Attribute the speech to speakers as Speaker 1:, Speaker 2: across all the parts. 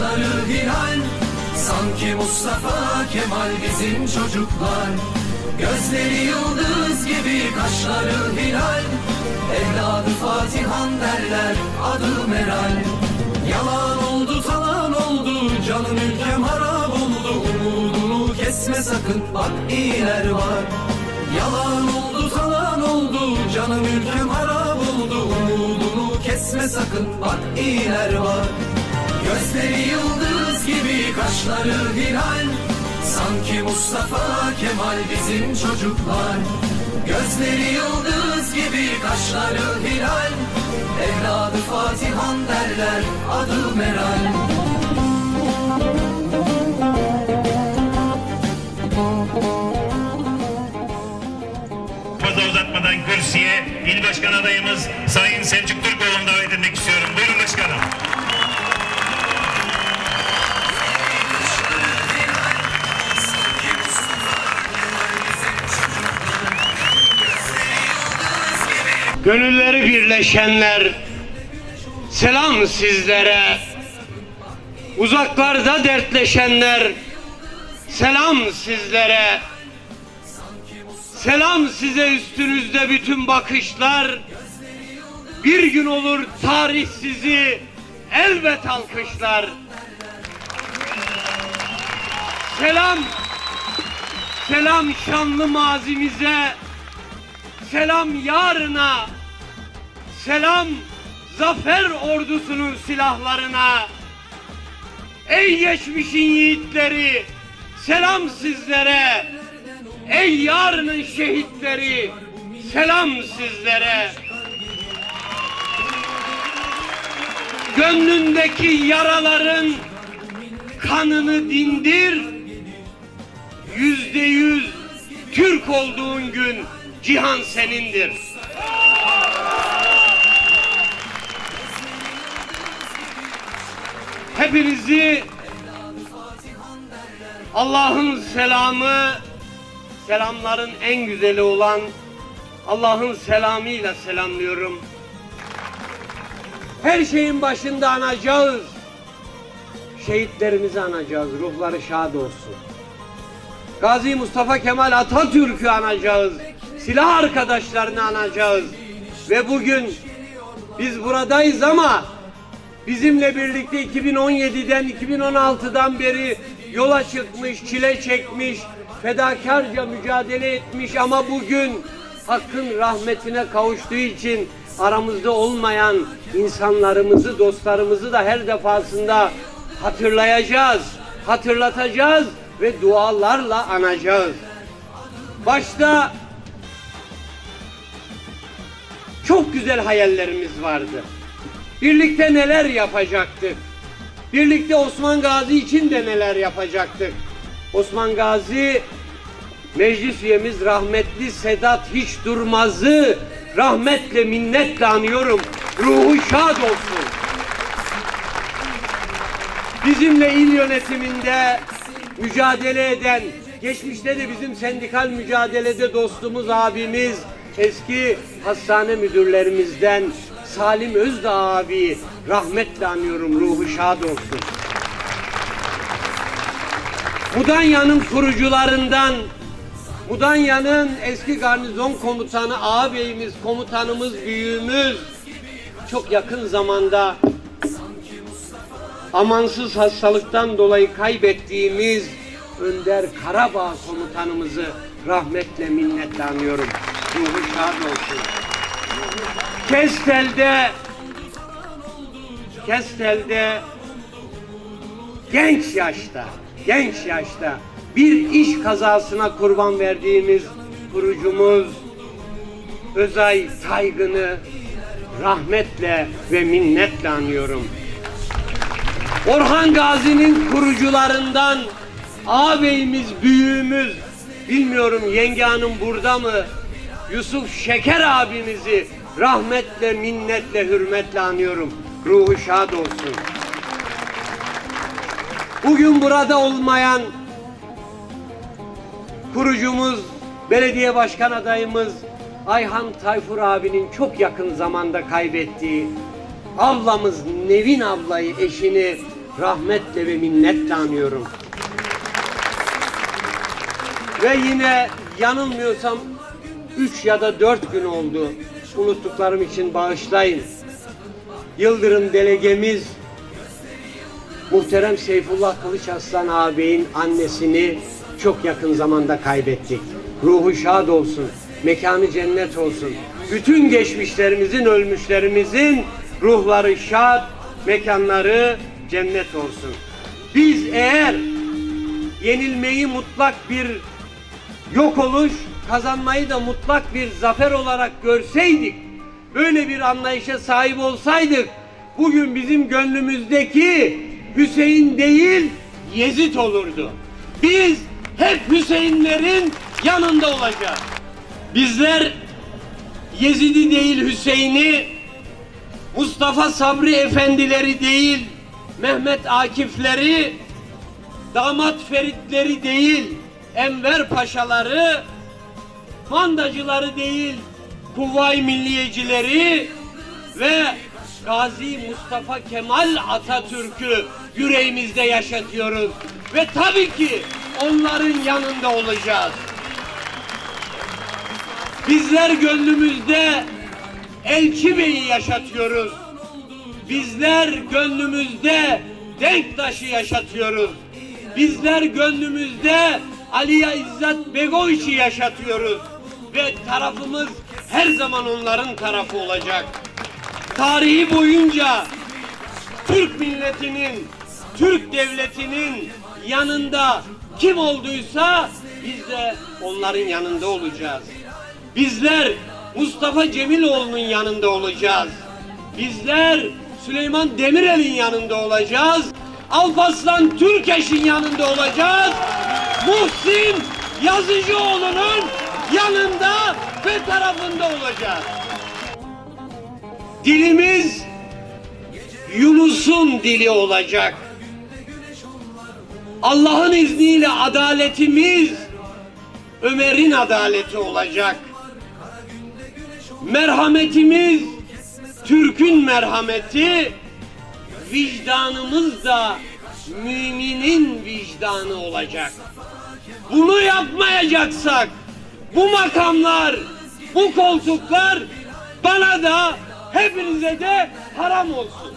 Speaker 1: kaşları hilal Sanki Mustafa Kemal bizim çocuklar. Gözleri yıldız gibi kaşları hilal. Evladı Fatihan derler adı Meral. Yalan oldu talan oldu canım ülkem harap oldu. Umudunu kesme sakın bak iyiler var. Yalan oldu talan oldu canım ülkem harap oldu. Umudunu kesme sakın bak iyiler var Gözleri yıldız gibi kaşları hilal Sanki Mustafa Kemal bizim çocuklar. Gözleri yıldız gibi kaşları hilal Evladı Fatihan derler adı Meral.
Speaker 2: Fazla uzatmadan kürsüye il başkan adayımız
Speaker 3: Gönülleri birleşenler selam sizlere. Uzaklarda dertleşenler selam sizlere. Selam size üstünüzde bütün bakışlar. Bir gün olur tarih sizi elbet alkışlar. Selam, selam şanlı mazimize. Selam yarına. Selam zafer ordusunun silahlarına. Ey geçmişin yiğitleri, selam sizlere. Ey yarının şehitleri, selam sizlere. Gönlündeki yaraların kanını dindir. Yüzde yüz Türk olduğun gün cihan senindir. Hepinizi Allah'ın selamı, selamların en güzeli olan Allah'ın selamıyla selamlıyorum. Her şeyin başında anacağız. Şehitlerimizi anacağız. Ruhları şad olsun. Gazi Mustafa Kemal Atatürk'ü anacağız. Silah arkadaşlarını anacağız. Ve bugün biz buradayız ama bizimle birlikte 2017'den 2016'dan beri yola çıkmış, çile çekmiş, fedakarca mücadele etmiş ama bugün Hakk'ın rahmetine kavuştuğu için aramızda olmayan insanlarımızı, dostlarımızı da her defasında hatırlayacağız, hatırlatacağız ve dualarla anacağız. Başta çok güzel hayallerimiz vardı. Birlikte neler yapacaktık? Birlikte Osman Gazi için de neler yapacaktık? Osman Gazi meclis üyemiz rahmetli Sedat Hiç Durmaz'ı rahmetle minnetle anıyorum. Ruhu şad olsun. Bizimle il yönetiminde mücadele eden, geçmişte de bizim sendikal mücadelede dostumuz abimiz, eski hastane müdürlerimizden Salim Özdağ abi rahmetle anıyorum. Ruhu şad olsun. Mudanya'nın kurucularından Mudanya'nın eski garnizon komutanı ağabeyimiz, komutanımız, büyüğümüz çok yakın zamanda amansız hastalıktan dolayı kaybettiğimiz Önder Karabağ komutanımızı rahmetle minnetle anıyorum. Ruhu şad olsun. Kestel'de Kestel'de genç yaşta, genç yaşta bir iş kazasına kurban verdiğimiz kurucumuz Özay Saygın'ı rahmetle ve minnetle anıyorum. Orhan Gazi'nin kurucularından ağabeyimiz, büyüğümüz, bilmiyorum yenge hanım burada mı? Yusuf Şeker abimizi rahmetle, minnetle, hürmetle anıyorum. Ruhu şad olsun. Bugün burada olmayan kurucumuz, belediye başkan adayımız Ayhan Tayfur abinin çok yakın zamanda kaybettiği ablamız Nevin ablayı, eşini rahmetle ve minnetle anıyorum. Ve yine yanılmıyorsam üç ya da dört gün oldu. Unuttuklarım için bağışlayın. Yıldırım delegemiz muhterem Seyfullah Kılıç Aslan ağabeyin annesini çok yakın zamanda kaybettik. Ruhu şad olsun, mekanı cennet olsun. Bütün geçmişlerimizin, ölmüşlerimizin ruhları şad, mekanları cennet olsun. Biz eğer yenilmeyi mutlak bir yok oluş, kazanmayı da mutlak bir zafer olarak görseydik, böyle bir anlayışa sahip olsaydık, bugün bizim gönlümüzdeki Hüseyin değil, Yezid olurdu. Biz hep Hüseyinlerin yanında olacağız. Bizler Yezid'i değil Hüseyin'i, Mustafa Sabri Efendileri değil, Mehmet Akifleri, damat Feritleri değil, Enver Paşaları, mandacıları değil, Kuvvayi Milliyecileri ve Gazi Mustafa Kemal Atatürk'ü yüreğimizde yaşatıyoruz. Ve tabii ki onların yanında olacağız. Bizler gönlümüzde Elçi Bey'i yaşatıyoruz. Bizler gönlümüzde Denktaş'ı yaşatıyoruz. Bizler gönlümüzde Aliya İzzet Begoviç'i yaşatıyoruz. Ve tarafımız her zaman onların tarafı olacak. Tarihi boyunca Türk milletinin, Türk devletinin yanında kim olduysa biz de onların yanında olacağız. Bizler Mustafa Cemiloğlu'nun yanında olacağız. Bizler Süleyman Demirel'in yanında olacağız. Alparslan Türkeş'in yanında olacağız. Muhsin Yazıcıoğlu'nun yanında ve tarafında olacağız. Dilimiz Yunus'un dili olacak. Allah'ın izniyle adaletimiz Ömer'in adaleti olacak. Merhametimiz Türk'ün merhameti, vicdanımız da müminin vicdanı olacak. Bunu yapmayacaksak bu makamlar, bu koltuklar bana da hepinize de haram olsun.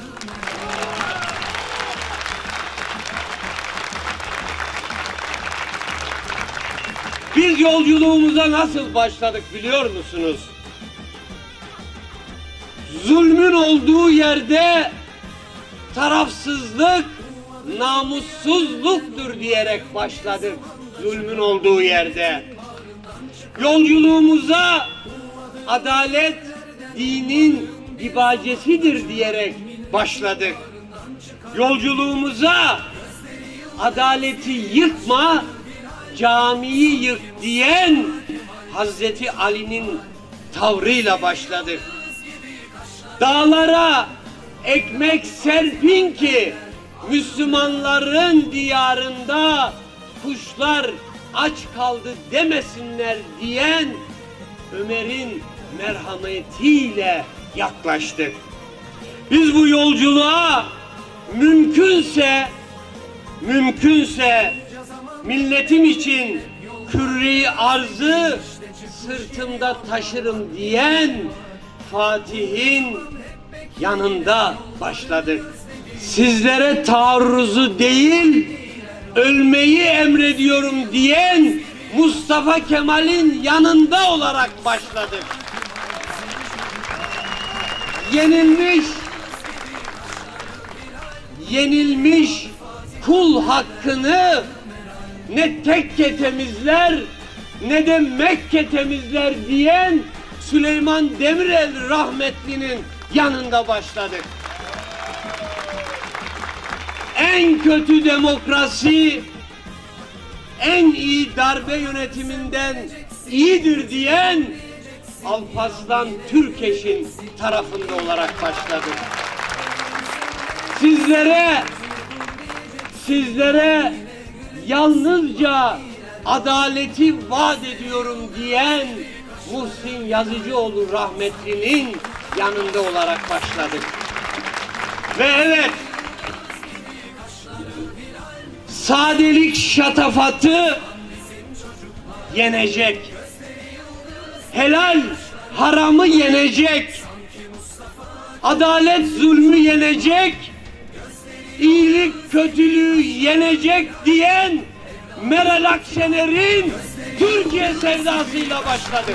Speaker 3: Biz yolculuğumuza nasıl başladık biliyor musunuz? Zulmün olduğu yerde tarafsızlık namussuzluktur diyerek başladık zulmün olduğu yerde. Yolculuğumuza adalet dinin dibacesidir diyerek başladık. Yolculuğumuza adaleti yıkma, camiyi yık diyen Hazreti Ali'nin tavrıyla başladık. Dağlara ekmek serpin ki Müslümanların diyarında kuşlar aç kaldı demesinler diyen Ömer'in merhametiyle yaklaştık. Biz bu yolculuğa mümkünse mümkünse milletim için kürri arzı sırtımda taşırım diyen Fatih'in yanında başladık. Sizlere taarruzu değil, ölmeyi emrediyorum diyen Mustafa Kemal'in yanında olarak başladık. Yenilmiş, yenilmiş kul hakkını ne tekke temizler ne de Mekke temizler diyen Süleyman Demirel rahmetlinin yanında başladık. En kötü demokrasi en iyi darbe yönetiminden iyidir diyen Alparslan Türkeş'in tarafında olarak başladık. Sizlere sizlere yalnızca adaleti vaat ediyorum diyen Muhsin Yazıcıoğlu rahmetlinin yanında olarak başladık. Ve evet sadelik şatafatı yenecek. Helal haramı yenecek. Adalet zulmü yenecek. İyilik kötülüğü yenecek diyen Meral Akşener'in Türkiye sevdasıyla başladı.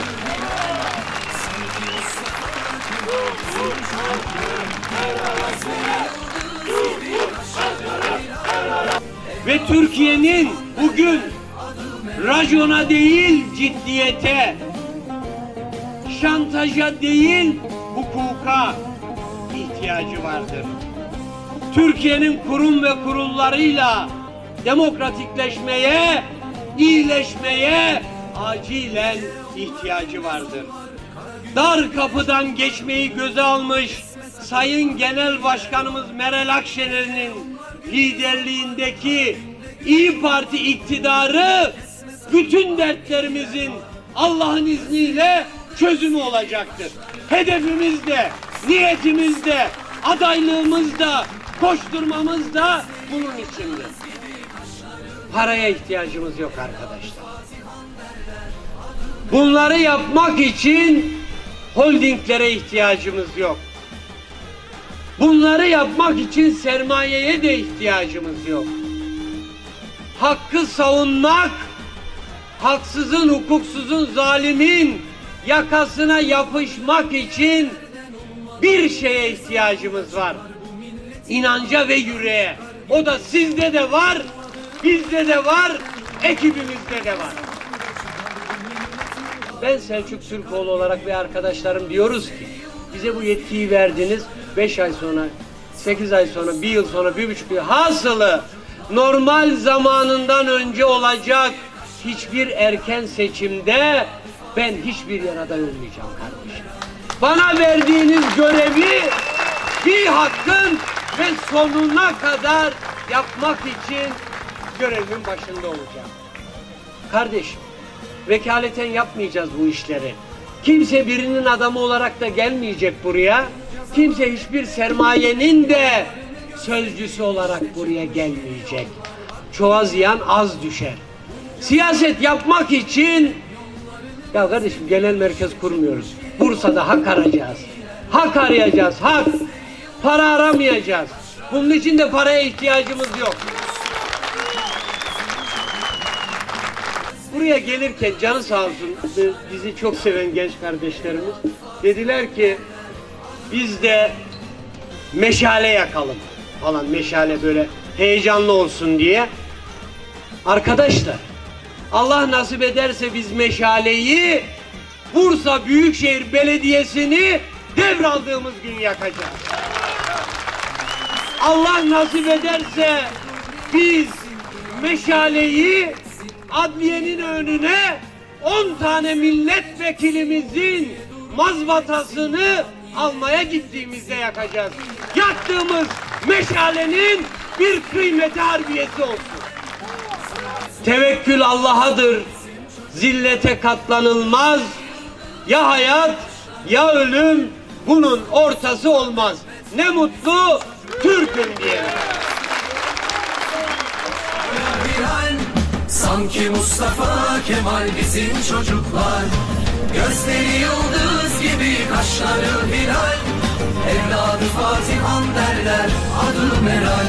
Speaker 3: Ve Türkiye'nin bugün racona değil ciddiyete, şantaja değil hukuka ihtiyacı vardır. Türkiye'nin kurum ve kurullarıyla demokratikleşmeye, iyileşmeye acilen ihtiyacı vardır. Dar kapıdan geçmeyi göze almış Sayın Genel Başkanımız Meral Akşener'in liderliğindeki İyi Parti iktidarı bütün dertlerimizin Allah'ın izniyle çözümü olacaktır. Hedefimiz de, niyetimiz de, adaylığımız da, koşturmamız da bunun içindir. Paraya ihtiyacımız yok arkadaşlar. Bunları yapmak için holdinglere ihtiyacımız yok. Bunları yapmak için sermayeye de ihtiyacımız yok. Hakkı savunmak, haksızın, hukuksuzun, zalimin yakasına yapışmak için bir şeye ihtiyacımız var. İnanca ve yüreğe. O da sizde de var, bizde de var, ekibimizde de var. Ben Selçuk Türkoğlu olarak ve arkadaşlarım diyoruz ki bize bu yetkiyi verdiniz. 5 ay sonra, 8 ay sonra, 1 yıl sonra, 1,5 yıl hasılı normal zamanından önce olacak hiçbir erken seçimde ben hiçbir yere aday olmayacağım kardeşim. Bana verdiğiniz görevi bir hakkın ve sonuna kadar yapmak için görevimin başında olacağım. Kardeşim, vekaleten yapmayacağız bu işleri. Kimse birinin adamı olarak da gelmeyecek buraya. Kimse hiçbir sermayenin de sözcüsü olarak buraya gelmeyecek. Çoğa ziyan az düşer. Siyaset yapmak için ya kardeşim genel merkez kurmuyoruz. Bursa'da hak arayacağız. Hak arayacağız, hak. Para aramayacağız. Bunun için de paraya ihtiyacımız yok. Buraya gelirken canı sağ olsun bizi çok seven genç kardeşlerimiz dediler ki biz de meşale yakalım falan meşale böyle heyecanlı olsun diye. Arkadaşlar Allah nasip ederse biz meşaleyi Bursa Büyükşehir Belediyesi'ni devraldığımız gün yakacağız. Allah nasip ederse biz meşaleyi adliyenin önüne 10 tane milletvekilimizin mazbatasını almaya gittiğimizde yakacağız. Yaktığımız meşalenin bir kıymeti harbiyesi olsun. Tevekkül Allah'adır. Zillete katlanılmaz. Ya hayat ya ölüm bunun ortası olmaz. Ne mutlu Türk'üm diyelim.
Speaker 1: Sanki Mustafa Kemal bizim çocuklar Gözleri yıldız gibi kaşları hilal. Evladı Fatihan derler adı Meral